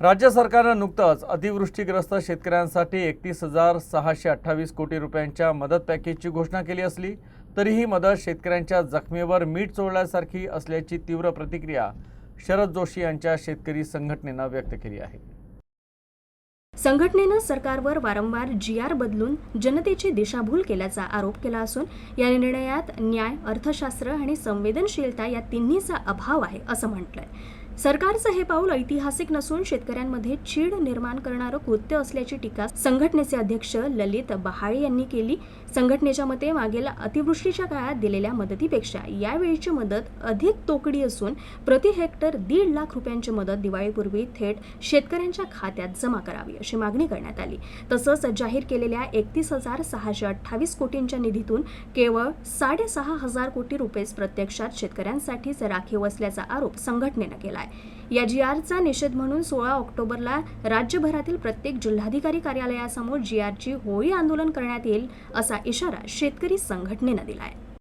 राज्य सरकारनं नुकतंच अतिवृष्टीग्रस्त शेतकऱ्यांसाठी एकतीस हजार सहाशे अठ्ठावीस कोटी रुपयांच्या मदत पॅकेजची घोषणा केली असली तरी ही मदत शेतकऱ्यांच्या जखमेवर मीठ चोळल्यासारखी असल्याची तीव्र प्रतिक्रिया शरद जोशी यांच्या शेतकरी संघटनेनं व्यक्त केली आहे. संघटनेनं सरकारवर वारंवार जी आर बदलून जनतेची दिशाभूल केल्याचा आरोप केला असून या निर्णयात न्याय अर्थशास्त्र आणि संवेदनशीलता या तिन्हीचा अभाव आहे असं म्हटलंय. सरकारचं हे पाऊल ऐतिहासिक नसून शेतकऱ्यांमध्ये चीड निर्माण करणारं कृत्य असल्याची टीका संघटनेचे अध्यक्ष ललित बहाळे यांनी केली. संघटनेच्या मते मागील अतिवृष्टीच्या काळात दिलेल्या मदतीपेक्षा यावेळीची मदत अधिक तोकडी असून प्रति हेक्टर दीड लाख रुपयांची मदत दिवाळीपूर्वी थेट शेतकऱ्यांच्या खात्यात जमा करावी अशी मागणी करण्यात आली. तसंच जाहीर केलेल्या एकतीस हजार सहाशे अठ्ठावीस कोटींच्या निधीतून केवळ साडेसहा हजार कोटी रुपयेच प्रत्यक्षात शेतकऱ्यांसाठीच राखीव असल्याचा आरोप संघटनेनं केला. आहे. या जी आरचा निषेध म्हणून सोळा ऑक्टोबरला राज्यभरातील प्रत्येक जिल्हाधिकारी कार्यालयासमोर जी आरची होळी आंदोलन करण्यात येईल असा इशारा शेतकरी संघटनेनं दिला आहे